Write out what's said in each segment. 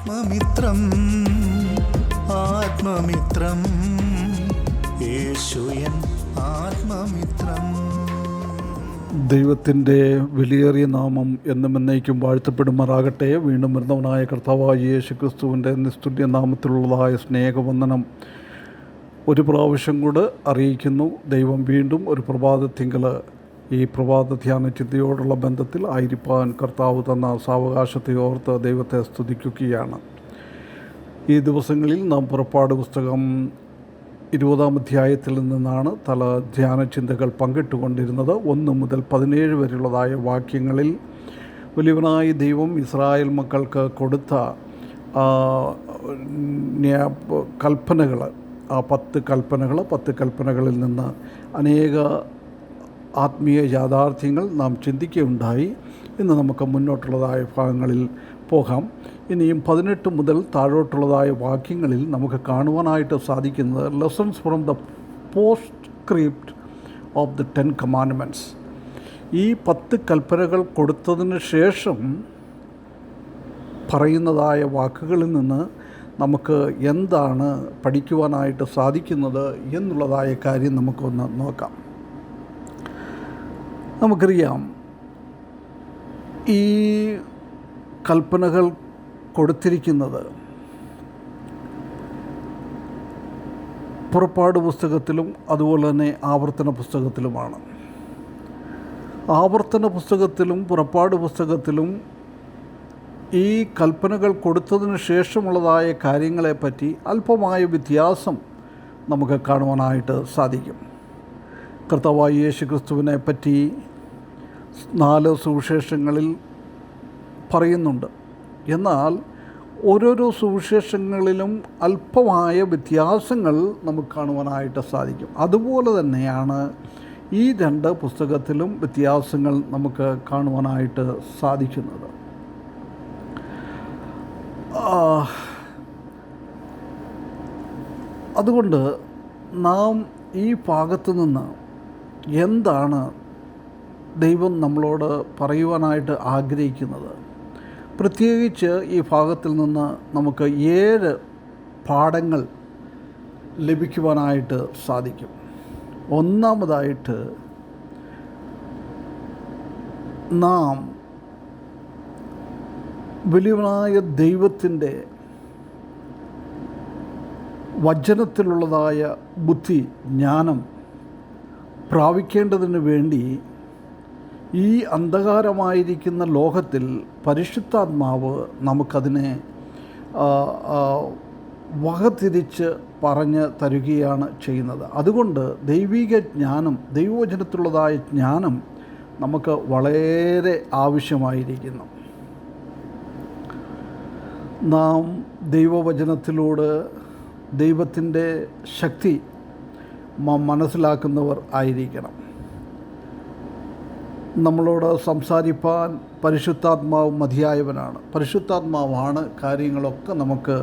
ആത്മമിത്രം ആത്മമിത്രം. യേശുയൻ ആത്മമിത്രം. ദൈവത്തിന്റെ വിലയേറിയ നാമം എന്നും എന്നേക്കും വാഴ്ത്തപ്പെടുമാറാകട്ടെ. വീണ്ടും വരുന്നവനായ കർത്താവായ യേശു ക്രിസ്തുവിന്റെ നിസ്തുല്യ നാമത്തിലുള്ളതായ സ്നേഹവന്ദനം ഒരു പ്രാവശ്യം കൂടെ അറിയിക്കുന്നു. ദൈവം വീണ്ടും ഒരു പ്രഭാതത്തിങ്കൽ ഈ പ്രഭാത ധ്യാന ചിന്തയോടുള്ള ബന്ധത്തിൽ ആയിരിപ്പാൻ കർത്താവ് തന്ന സാവകാശത്തെ ഓർത്ത് ദൈവത്തെ സ്തുതിക്കുകയാണ്. ഈ ദിവസങ്ങളിൽ നാം പുറപ്പാട് പുസ്തകം ഇരുപതാം അധ്യായത്തിൽ നിന്നാണ് തല ധ്യാന ചിന്തകൾ പങ്കിട്ടുകൊണ്ടിരുന്നത്. ഒന്ന് മുതൽ പതിനേഴ് വരെയുള്ളതായ വാക്യങ്ങളിൽ വലിയവനായ ദൈവം ഇസ്രായേൽ മക്കൾക്ക് കൊടുത്ത കൽപ്പനകൾ ആ പത്ത് കൽപ്പനകൾ പത്ത് കൽപ്പനകളിൽ നിന്ന് അനേക ആത്മീയ യാഥാർത്ഥ്യങ്ങൾ നാം ചിന്തിക്കുകയുണ്ടായി ഇന്ന് നമുക്ക് മുന്നോട്ടുള്ളതായ ഭാഗങ്ങളിൽ പോകാം. ഇനിയും പതിനെട്ട് മുതൽ താഴോട്ടുള്ളതായ വാക്യങ്ങളിൽ നമുക്ക് കാണുവാനായിട്ട് സാധിക്കുന്നത് lessons from the postscript of the ten commandments ഈ പത്ത് കൽപ്പനകൾ കൊടുത്തതിന് ശേഷം പറയുന്നതായ വാക്കുകളിൽ നിന്ന് നമുക്ക് എന്താണ് പഠിക്കുവാനായിട്ട് സാധിക്കുന്നത് എന്നുള്ളതായ കാര്യം നമുക്കൊന്ന് നോക്കാം. നമുക്കറിയാം. ഈ കൽപ്പനകൾ കൊടുത്തിരിക്കുന്നത് പുറപ്പാട് പുസ്തകത്തിലും അതുപോലെ തന്നെ ആവർത്തന പുസ്തകത്തിലുമാണ്. ആവർത്തന പുസ്തകത്തിലും പുറപ്പാട് പുസ്തകത്തിലും ഈ കൽപ്പനകൾ കൊടുത്തതിന് ശേഷമുള്ളതായ കാര്യങ്ങളെപ്പറ്റി അല്പമായ വ്യത്യാസം നമുക്ക് കാണുവാനായിട്ട് സാധിക്കും. കർത്താവായ യേശു ക്രിസ്തുവിനെ പറ്റി നാല് സുവിശേഷങ്ങളിൽ പറയുന്നുണ്ട്. എന്നാൽ ഓരോരോ സുവിശേഷങ്ങളിലും അല്പമായ വ്യത്യാസങ്ങൾ നമുക്ക് കാണുവാനായിട്ട് സാധിക്കും. അതുപോലെ തന്നെയാണ് ഈ രണ്ട് പുസ്തകത്തിലും വ്യത്യാസങ്ങൾ നമുക്ക് കാണുവാനായിട്ട് സാധിക്കുന്നത്. അതുകൊണ്ട് നാം ഈ ഭാഗത്തു നിന്ന് എന്താണ് ദൈവം നമ്മളോട് പറയുവാനായിട്ട് ആഗ്രഹിക്കുന്നത്. പ്രത്യേകിച്ച് ഈ ഭാഗത്തിൽ നിന്ന് നമുക്ക് ഏഴ് പാഠങ്ങൾ ലഭിക്കുവാനായിട്ട് സാധിക്കും. ഒന്നാമതായിട്ട് നാം വലിയവനായ ദൈവത്തിന്റെ വചനത്തിലുള്ളതായ ബുദ്ധി ജ്ഞാനം പ്രാപിക്കേണ്ടതിന് വേണ്ടി ഈ അന്ധകാരമായിരിക്കുന്ന ലോകത്തിൽ പരിശുദ്ധാത്മാവ് നമുക്കതിനെ വകതിരിച്ച് പറഞ്ഞ് തരുകയാണ് ചെയ്യുന്നത്. അതുകൊണ്ട് ദൈവിക ജ്ഞാനം ദൈവവചനത്തിലുള്ളതായ ജ്ഞാനം നമുക്ക് വളരെ ആവശ്യമായിരിക്കുന്നു. നാം ദൈവവചനത്തിലൂടെ ദൈവത്തിന്റെ ശക്തി മനസ്സിലാക്കുന്നവർ ആയിരിക്കണം. നമ്മളോട് സംസാരിപ്പാൻ പരിശുദ്ധാത്മാവ് മതിയായവനാണ്. പരിശുദ്ധാത്മാവാണ് കാര്യങ്ങളൊക്കെ നമുക്ക്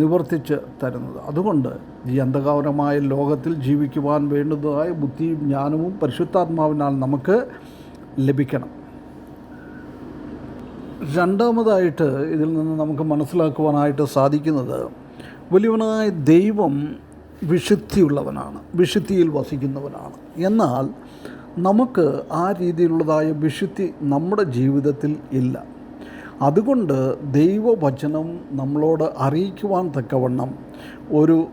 നിവർത്തിച്ച് തരുന്നത്. അതുകൊണ്ട് ഈ അന്ധകാരമായ ലോകത്തിൽ ജീവിക്കുവാൻ വേണ്ടതായ ബുദ്ധിയും ജ്ഞാനവും പരിശുദ്ധാത്മാവിനാൽ നമുക്ക് ലഭിക്കണം. രണ്ടാമതായിട്ട് ഇതിൽ നിന്ന് നമുക്ക് മനസ്സിലാക്കുവാനായിട്ട് സാധിക്കുന്നത് വലിയവനായ ദൈവം വിശുദ്ധിയുള്ളവനാണ് വിശുദ്ധിയിൽ വസിക്കുന്നവനാണ്. എന്നാൽ നമുക്ക് ആ രീതിയിലുള്ളതായ വിശുദ്ധി നമ്മുടെ ജീവിതത്തിൽ ഇല്ല. അതുകൊണ്ട് ദൈവവചനം നമ്മളോട് അറിയിക്കുവാൻ തക്കവണ്ണം ഒരു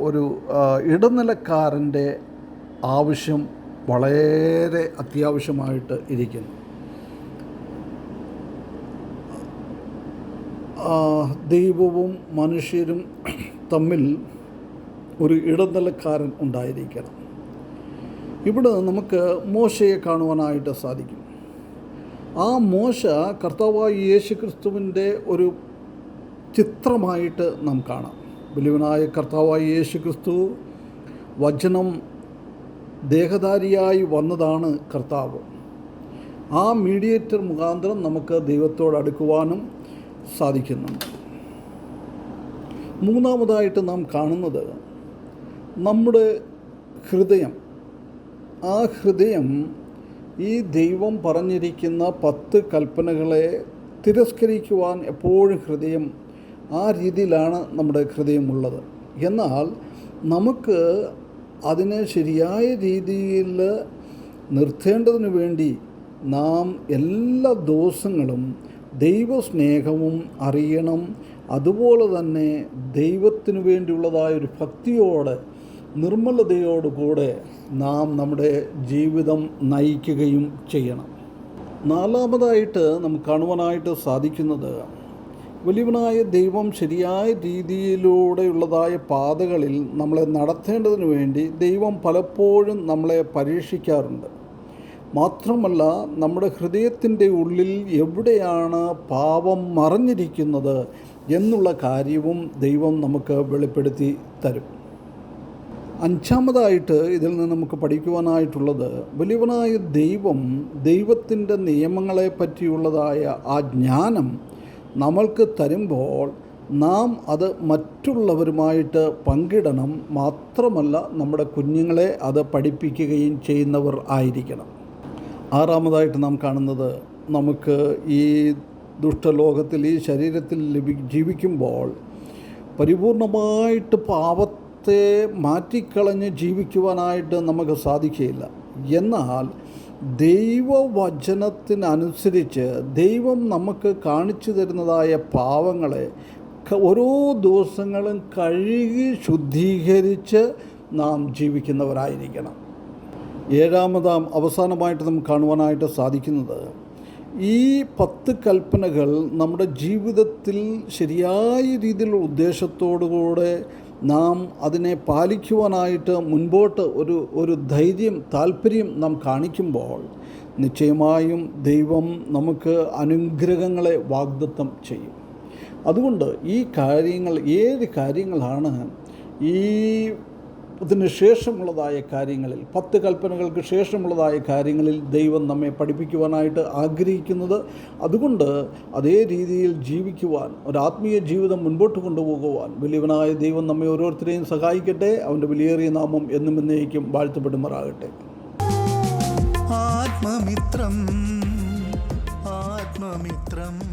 ഒരു ഇടനിലക്കാരന്റെ ആവശ്യം വളരെ അത്യാവശ്യമായിട്ട് ഇരിക്കുന്നു. ദൈവവും മനുഷ്യരും തമ്മിൽ ഒരു ഇടനിലക്കാരൻ ഉണ്ടായിരിക്കണം. ഇവിടെ നമുക്ക് മോശയെ കാണുവാനായിട്ട് സാധിക്കും. ആ മോശ കർത്താവായ യേശു ക്രിസ്തുവിന്റെ ഒരു ചിത്രമായിട്ട് നാം കാണാം. ബലിവനായ കർത്താവായ യേശു ക്രിസ്തു വചനം ദേഹധാരിയായി വന്നതാണ് കർത്താവ്. ആ മീഡിയേറ്റർ മുഖാന്തരം നമുക്ക് ദൈവത്തോട് അടുക്കുവാനും സാധിക്കുന്നുണ്ട് മൂന്നാമതായിട്ട് നാം കാണുന്നത് നമ്മുടെ ഹൃദയം ആ ഹൃദയം ഈ ദൈവം പറഞ്ഞിരിക്കുന്ന പത്ത് കൽപ്പനകളെ തിരസ്കരിക്കുവാൻ എപ്പോഴും ഹൃദയം ആ രീതിയിലാണ് നമ്മുടെ ഹൃദയമുള്ളത്. എന്നാൽ നമുക്ക് അതിനെ ശരിയായ രീതിയിൽ നിർത്തേണ്ടതിന് വേണ്ടി നാം എല്ലാ ദിവസങ്ങളും ദൈവസ്നേഹവും അറിയണം. അതുപോലെ തന്നെ ദൈവത്തിനു വേണ്ടിയുള്ളതായ ഒരു ഭക്തിയോടെ നിർമ്മലതയോടുകൂടെ നാം നമ്മുടെ ജീവിതം നയിക്കുകയും ചെയ്യണം. നാലാമതായിട്ട് നമുക്ക് കാണുവാനായിട്ട് സാധിക്കുന്നത് വലിയവനായ ദൈവം ശരിയായ രീതിയിലൂടെയുള്ളതായ പാതകളിൽ നമ്മളെ നടത്തേണ്ടതിന് വേണ്ടി ദൈവം പലപ്പോഴും നമ്മളെ പരീക്ഷിക്കാറുണ്ട്. മാത്രമല്ല നമ്മുടെ ഹൃദയത്തിന്റെ ഉള്ളിൽ എവിടെയാണ് പാപം മറഞ്ഞിരിക്കുന്നത് എന്നുള്ള കാര്യവും ദൈവം നമുക്ക് വെളിപ്പെടുത്തി തരും. അഞ്ചാമതായിട്ട് ഇതിൽ നിന്ന് നമുക്ക് പഠിക്കുവാനായിട്ടുള്ളത് വലിയവനായ ദൈവം ദൈവത്തിന്റെ നിയമങ്ങളെ പറ്റിയുള്ളതായ ആ ജ്ഞാനം നമ്മൾക്ക് തരുമ്പോൾ നാം അത് മറ്റുള്ളവരുമായിട്ട് പങ്കിടണം മാത്രമല്ല നമ്മുടെ കുഞ്ഞുങ്ങളെ അത് പഠിപ്പിക്കുകയും ചെയ്യുന്നവർ ആയിരിക്കണം. ആറാമതായിട്ട് നാം കാണുന്നത് നമുക്ക് ഈ ദുഷ്ടലോകത്തിൽ ഈ ശരീരത്തിൽ ജീവിക്കുമ്പോൾ പരിപൂർണമായിട്ട് പാപത്തെ മാറ്റിക്കളഞ്ഞ് ജീവിക്കുവാനായിട്ട് നമുക്ക് സാധിക്കുകയില്ല. എന്നാൽ ദൈവവചനത്തിനനുസരിച്ച് ദൈവം നമുക്ക് കാണിച്ചു തരുന്നതായ പാവങ്ങളെ ഓരോ ദിവസങ്ങളും കഴുകി ശുദ്ധീകരിച്ച് നാം ജീവിക്കുന്നവരായിരിക്കണം. ഏഴാമതാം അവസാനമായിട്ട് നമുക്ക് കാണുവാനായിട്ട് സാധിക്കുന്നത് ഈ പത്ത് കൽപ്പനകൾ നമ്മുടെ ജീവിതത്തിൽ ശരിയായ രീതിയിലുള്ള ഉദ്ദേശത്തോടുകൂടെ നാം അതിനെ പാലിക്കുവാനായിട്ട് മുൻപോട്ട് ഒരു ഒരു ധൈര്യം താല്പര്യം നാം കാണിക്കുമ്പോൾ നിശ്ചയമായും ദൈവം നമുക്ക് അനുഗ്രഹങ്ങളെ വാഗ്ദത്തം ചെയ്യും. അതുകൊണ്ട് ഈ കാര്യങ്ങൾ ഏത് കാര്യങ്ങളാണ് ഈ ഇതിന് ശേഷമുള്ളതായ കാര്യങ്ങളിൽ പത്ത് കൽപ്പനകൾക്ക് ശേഷമുള്ളതായ കാര്യങ്ങളിൽ ദൈവം നമ്മെ പഠിപ്പിക്കുവാനായിട്ട് ആഗ്രഹിക്കുന്നത്. അതുകൊണ്ട് അതേ രീതിയിൽ ജീവിക്കുവാൻ ഒരാത്മീയ ജീവിതം മുൻപോട്ട് കൊണ്ടുപോകുവാൻ വലിയവനായ ദൈവം നമ്മെ ഓരോരുത്തരെയും സഹായിക്കട്ടെ. അവന്റെ വിലയേറിയ നാമം എന്നും എന്നേക്കും വാഴ്ത്തപ്പെടുമാറാകട്ടെ. ആത്മമിത്രം ആത്മമിത്രം.